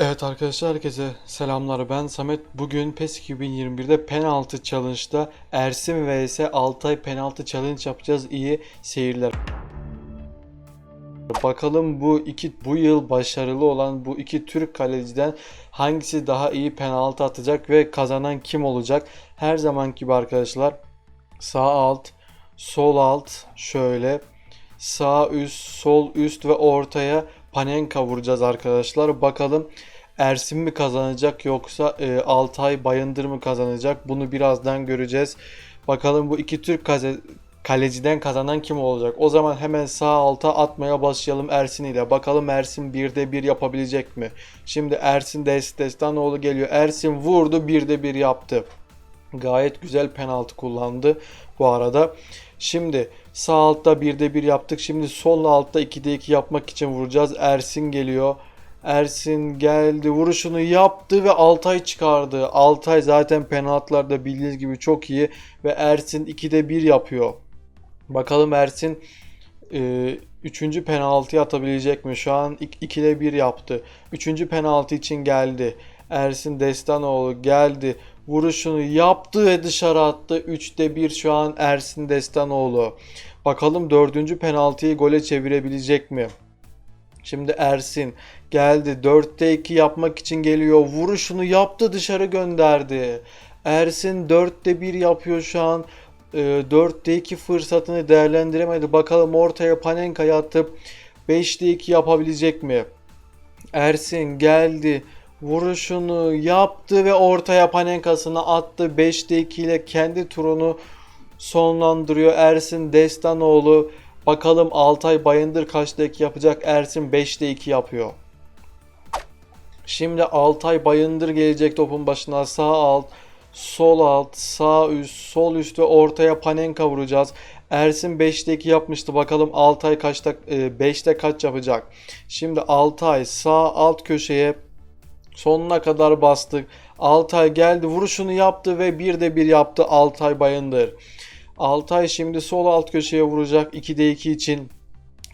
Evet arkadaşlar herkese selamlar ben Samet. Bugün PES 2021'de penaltı challenge'da Ersin vs Altay penaltı challenge yapacağız. İyi seyirler. Bakalım bu iki bu yıl başarılı olan bu iki Türk kaleciden hangisi daha iyi penaltı atacak ve kazanan kim olacak? Her zaman gibi arkadaşlar sağ alt, sol alt şöyle sağ üst, sol üst ve ortaya Panenka vuracağız arkadaşlar. Bakalım Ersin mi kazanacak yoksa e, Altay Bayındır mı kazanacak? Bunu birazdan göreceğiz. Bakalım bu iki Türk kaleciden kazanan kim olacak? O zaman hemen sağ alta atmaya başlayalım Ersin ile. Bakalım Ersin 1'de 1 yapabilecek mi? Şimdi Ersin Des Destanoğlu geliyor. Ersin vurdu 1'de 1 yaptı. Gayet güzel penaltı kullandı bu arada. Şimdi sağ altta 1'de 1 yaptık. Şimdi sol altta 2'de 2 yapmak için vuracağız. Ersin geliyor. Ersin geldi vuruşunu yaptı ve Altay çıkardı. Altay zaten penaltılarda bildiğiniz gibi çok iyi ve Ersin 2'de 1 yapıyor. Bakalım Ersin 3. penaltıyı atabilecek mi? Şu an 2'de 1 yaptı. 3. penaltı için geldi. Ersin Destanoğlu geldi. Vuruşunu yaptı ve dışarı attı. 3'te 1 şu an Ersin Destanoğlu. Bakalım 4. penaltıyı gole çevirebilecek mi? Şimdi Ersin geldi. 4'te 2 yapmak için geliyor. Vuruşunu yaptı dışarı gönderdi. Ersin 4'te 1 yapıyor şu an. E, 4'te 2 fırsatını değerlendiremedi. Bakalım ortaya Panenka'yı atıp 5'te 2 yapabilecek mi? Ersin geldi. Vuruşunu yaptı ve ortaya Panenka'sını attı. 5'te 2 ile kendi turunu sonlandırıyor. Ersin Destanoğlu. Bakalım Altay Bayındır kaçta 2 yapacak? Ersin 5'te 2 yapıyor. Şimdi Altay Bayındır gelecek topun başına. Sağ alt, sol alt, sağ üst, sol üst ve ortaya Panenka vuracağız. Ersin 5'te 2 yapmıştı. Bakalım Altay kaçta 5'te kaç yapacak? Şimdi Altay sağ alt köşeye sonuna kadar bastık. Altay geldi vuruşunu yaptı ve bir de bir yaptı Altay Bayındır. Altay şimdi sol alt köşeye vuracak 2'de 2 için.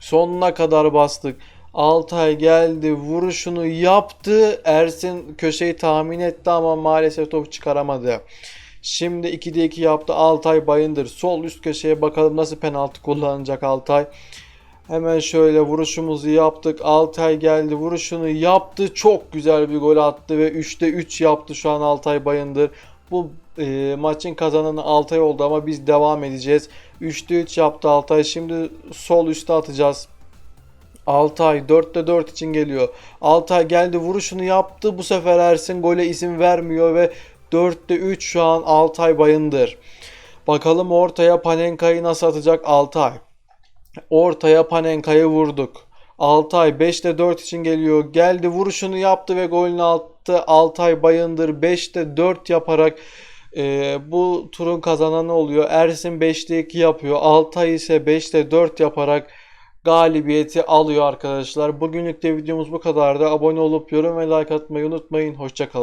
Sonuna kadar bastık. Altay geldi vuruşunu yaptı. Ersin köşeyi tahmin etti ama maalesef topu çıkaramadı. Şimdi 2'de 2 yaptı Altay Bayındır. Sol üst köşeye bakalım nasıl penaltı kullanacak Altay. Hemen şöyle vuruşumuzu yaptık. Altay geldi vuruşunu yaptı. Çok güzel bir gol attı ve 3'te 3 yaptı şu an Altay Bayındır. Bu e, maçın kazananı Altay oldu ama biz devam edeceğiz. 3'te 3 yaptı Altay. Şimdi sol üste atacağız. Altay 4'te 4 için geliyor. Altay geldi vuruşunu yaptı. Bu sefer Ersin gole izin vermiyor ve 4'te 3 şu an Altay Bayındır. Bakalım ortaya Panenka'yı nasıl atacak Altay. Ortaya Panenka'yı vurduk. Altay 5'te 4 için geliyor. Geldi vuruşunu yaptı ve golünü attı. Altay Bayındır 5'te 4 yaparak e, bu turun kazananı oluyor. Ersin 5'te 2 yapıyor. Altay ise 5'te 4 yaparak galibiyeti alıyor arkadaşlar. Bugünlük de videomuz bu kadardı. Abone olup yorum ve like atmayı unutmayın. Hoşçakalın.